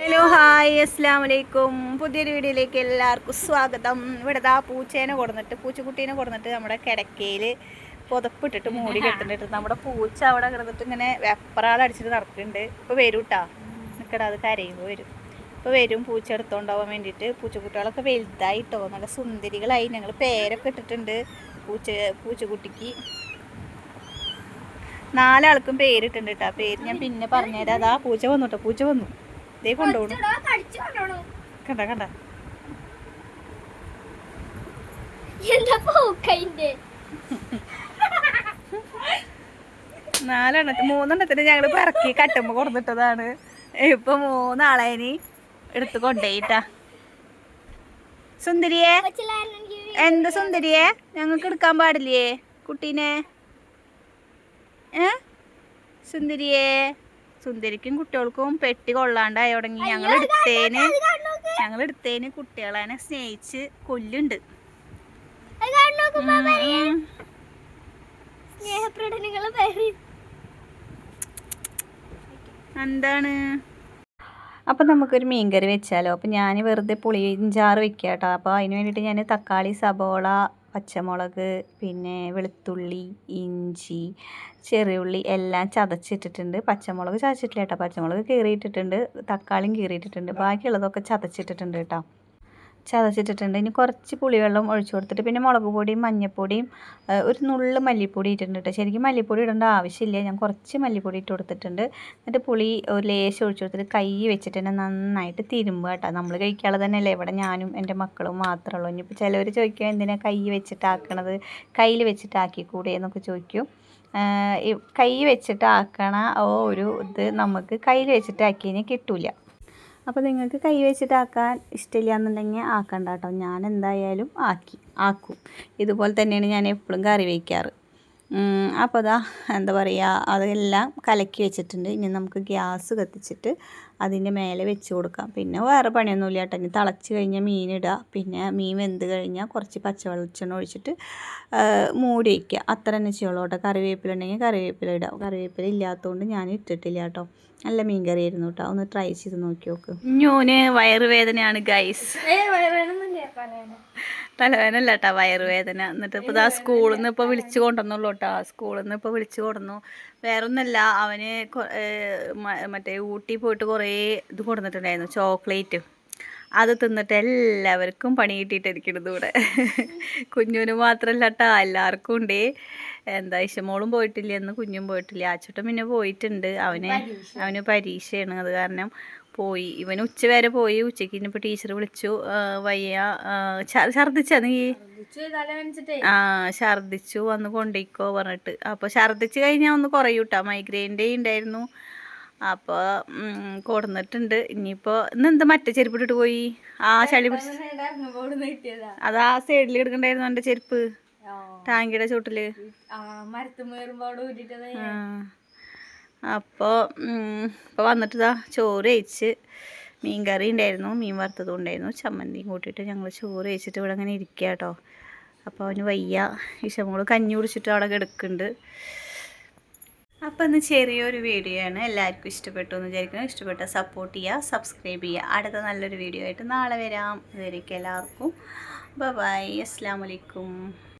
Hello hi അസ്സാം വലൈക്കും പുതിയൊരു വീഡിയോയിലേക്ക് എല്ലാവർക്കും സ്വാഗതം. ഇവിടെ ആ പൂച്ചേനെ കൊടുന്നിട്ട് പൂച്ചക്കുട്ടീനെ കൊടുന്നിട്ട് നമ്മുടെ കിടക്കയിൽ പുതപ്പിട്ടിട്ട് മൂടി കെട്ടിട്ട് നമ്മുടെ പൂച്ച അവിടെ കിടന്നിട്ട് ഇങ്ങനെ വെപ്പറാളടിച്ചിട്ട് നടക്കുന്നുണ്ട്. ഇപ്പോൾ വരും കേട്ടാ നിൽക്കടാ അത് കരയുമ്പോൾ വരും. ഇപ്പോൾ വരും പൂച്ച എടുത്തോണ്ടാവാൻ വേണ്ടിയിട്ട്. പൂച്ചക്കുട്ടികളൊക്കെ വലുതായിട്ടോ നല്ല സുന്ദരികളായി. ഞങ്ങൾ പേരൊക്കെ ഇട്ടിട്ടുണ്ട് പൂച്ച പൂച്ചക്കുട്ടിക്ക്. നാലാൾക്കും പേരിട്ടുണ്ട് കേട്ടോ പേര് ഞാൻ പിന്നെ പറഞ്ഞുതരാം. അതാ പൂച്ച വന്നു കേട്ടോ പൂച്ച വന്നു. ദേ കൊണ്ടുപോകണം കണ്ട കണ്ട. നാലെണ്ണത്തിന് മൂന്നെണ്ണത്തിന് ഞങ്ങൾ പറക്കി കട്ടുമ്പോ കൊടുത്തിട്ടതാണ്. ഇപ്പൊ മൂന്നാളേനി എടുത്തു കൊണ്ടേയിട്ടാ. സുന്ദരിയെ എന്ത് സുന്ദരിയെ? ഞങ്ങൾക്ക് എടുക്കാൻ പാടില്ലേ കുട്ടീനെ? ഏ? സുന്ദരിയെ? സുന്ദരിക്കും കുട്ടികൾക്കും പെട്ടി കൊള്ളാണ്ടായി തുടങ്ങി. ഞങ്ങൾ എടുത്തേന് ഞങ്ങൾ എടുത്തേന് കുട്ടികളെ സ്നേഹിച്ച് കൊല്ലുണ്ട്. എന്താണ്? അപ്പം നമുക്കൊരു മീൻകറി വെച്ചാലോ? അപ്പം ഞാൻ വെറുതെ പുളിഞ്ചാറ് വെക്കുക കേട്ടോ അപ്പോൾ അതിന് വേണ്ടിയിട്ട് ഞാൻ തക്കാളി സബോള പച്ചമുളക് പിന്നെ വെളുത്തുള്ളി ഇഞ്ചി ചെറിയുള്ളി എല്ലാം ചതച്ചിട്ടിട്ടുണ്ട്. പച്ചമുളക് ചതച്ചിട്ടില്ല കേട്ടോ. പച്ചമുളക് കീറിയിട്ടിട്ടുണ്ട്. തക്കാളിയും കീറിയിട്ടിട്ടുണ്ട്. ബാക്കിയുള്ളതൊക്കെ ചതച്ചിട്ടിട്ടുണ്ട് കേട്ടോ. ചതച്ചിട്ടിട്ടുണ്ട്. ഇനി കുറച്ച് പുളിവെള്ളം ഒഴിച്ചു കൊടുത്തിട്ട് പിന്നെ മുളക് പൊടിയും മഞ്ഞൾപ്പൊടിയും ഒരു നുള്ള് മല്ലിപ്പൊടി ഇട്ടിട്ടുണ്ട് ശരിക്കും മല്ലിപ്പൊടി ഇടേണ്ട ആവശ്യമില്ല. ഞാൻ കുറച്ച് മല്ലിപ്പൊടി ഇട്ട് കൊടുത്തിട്ടുണ്ട്. എന്നിട്ട് പുളി ഒരു ലേശം ഒഴിച്ചു കൊടുത്തിട്ട് കൈ വെച്ചിട്ട് തന്നെ നന്നായിട്ട് തിരുമ്പുക കേട്ടോ. നമ്മൾ കഴിക്കാതെ തന്നെയല്ലേ. ഇവിടെ ഞാനും എന്റെ മക്കളും മാത്രമേ ഉള്ളൂ ഇനിയിപ്പോൾ ചിലവർ ചോദിക്കും എന്തിനാ കൈ വെച്ചിട്ടാക്കണത്? കയ്യിൽ വെച്ചിട്ടാക്കിക്കൂടെ എന്നൊക്കെ ചോദിക്കും. കൈ വെച്ചിട്ടാക്കണ ഒരു ഇത് നമുക്ക് കയ്യിൽ വെച്ചിട്ട് കിട്ടില്ല അപ്പോൾ നിങ്ങൾക്ക് കൈ വെച്ചിട്ടാക്കാൻ ഇഷ്ടമില്ല എന്നുണ്ടെങ്കിൽ ആക്കണ്ട കേട്ടോ. ഞാൻ എന്തായാലും ആക്കി. ആക്കും. ഇതുപോലെ തന്നെയാണ് ഞാൻ എപ്പോഴും കറി വയ്ക്കാറ് അപ്പോൾ അതാ എന്താ പറയുക അതെല്ലാം കലക്കി വെച്ചിട്ടുണ്ട്. ഇനി നമുക്ക് ഗ്യാസ് കത്തിച്ചിട്ട് അതിന്റെ മേലെ വെച്ച് കൊടുക്കാം. പിന്നെ വേറെ പണിയൊന്നുമില്ല കേട്ടോ. ഇനി തിളച്ച് കഴിഞ്ഞാൽ മീനിടുക പിന്നെ മീൻ വെന്ത് കഴിഞ്ഞാൽ കുറച്ച് പച്ചവെളിച്ചെണ്ണ ഒഴിച്ചിട്ട് മൂടി വയ്ക്കുക അത്ര തന്നെ ചെയ്യുള്ളൂ കേട്ടോ. കറിവേപ്പില ഉണ്ടെങ്കിൽ കറിവേപ്പില ഇടുക കറിവേപ്പില ഇല്ലാത്തതുകൊണ്ട് ഞാൻ ഇട്ടിട്ടില്ല കേട്ടോ. നല്ല മീൻ കറി ആയിരുന്നു കേട്ടോ. ഒന്ന് ട്രൈ ചെയ്ത് നോക്കി നോക്ക്. ഞൂന് വയറുവേദനയാണ് ഗൈസ് തലവേദന കേട്ടോ വയറുവേദന. എന്നിട്ട് ഇപ്പോൾ ഇതാ സ്കൂളിൽ നിന്ന് ഇപ്പോൾ വിളിച്ചു കൊണ്ടുവന്നുള്ളൂ കേട്ടോ സ്കൂളിൽ നിന്ന് ഇപ്പോൾ വിളിച്ചു കൊണ്ടുവന്നു വേറെ ഒന്നല്ല അവന് മറ്റേ ഊട്ടി പോയിട്ട് കുറേ ഇത് കൊടുത്തിട്ടുണ്ടായിരുന്നു ചോക്ലേറ്റ്. അത് തിന്നിട്ട് എല്ലാവർക്കും പണി കിട്ടിയിട്ടിരിക്കണത് ഇവിടെ കുഞ്ഞുവിന് മാത്രമല്ല കേട്ടോ എല്ലാവർക്കും ഉണ്ട്. എന്താ ഇഷമോളും പോയിട്ടില്ല എന്ന് കുഞ്ഞും പോയിട്ടില്ല. ആച്ചോട്ടൻ പിന്നെ പോയിട്ടുണ്ട്. അവന് അവന് പരീക്ഷയാണ് അത് കാരണം പോയി. ഇവൻ ഉച്ച വരെ പോയി. ഉച്ചയ്ക്ക് ഇനിയിപ്പോൾ ടീച്ചർ വിളിച്ചു. വയ്യ. ഛർദിച്ചാ നീ? ആ ഛർദിച്ചു. വന്ന് കൊണ്ടിരിക്കോ പറഞ്ഞിട്ട്. അപ്പോൾ ഛർദിച്ച് കഴിഞ്ഞാ ഒന്ന് കുറയൂട്ടാ. മൈഗ്രെയിന്റെ ഉണ്ടായിരുന്നു അപ്പോൾ കൊടുന്നിട്ടുണ്ട്. ഇനിയിപ്പോൾ ഇന്ന് എന്ത് മറ്റേ ചെരുപ്പ് ഇട്ടിട്ട് പോയി? ആ ചളി പിടിച്ച് അത് ആ സൈഡിൽ എടുക്കണ്ടായിരുന്നു എന്റെ ചെരുപ്പ്. ടാങ്കിയുടെ ചൂട്ടിൽ ഊരിട്ടത് അപ്പോൾ ഇപ്പോൾ വന്നിട്ട് ഇതാ ചോറ് കഴിച്ച് മീൻ കറി ഉണ്ടായിരുന്നു മീൻ വറുത്തതും ഉണ്ടായിരുന്നു ചമ്മന്തിയും കൂട്ടിയിട്ട് ഞങ്ങൾ ചോറ് കഴിച്ചിട്ട് ഇവിടെ അങ്ങനെ ഇരിക്കുക കേട്ടോ അപ്പോൾ അവന് വയ്യ ഇഷമോൾ കഞ്ഞി കുടിച്ചിട്ട് അവിടെ കിടക്കുന്നുണ്ട്. അപ്പോൾ ഇന്ന് ചെറിയൊരു വീഡിയോ ആണ്. എല്ലാവർക്കും ഇഷ്ടപ്പെട്ടു എന്ന് വിചാരിക്കുന്നു. ഇഷ്ടപ്പെട്ട സപ്പോർട്ട് ചെയ്യുക സബ്സ്ക്രൈബ് ചെയ്യുക. അടുത്ത നല്ലൊരു വീഡിയോ ആയിട്ട് നാളെ വരാം. ഇതുവരേക്കും എല്ലാവർക്കും. ബൈ അസ്സാം വലൈക്കും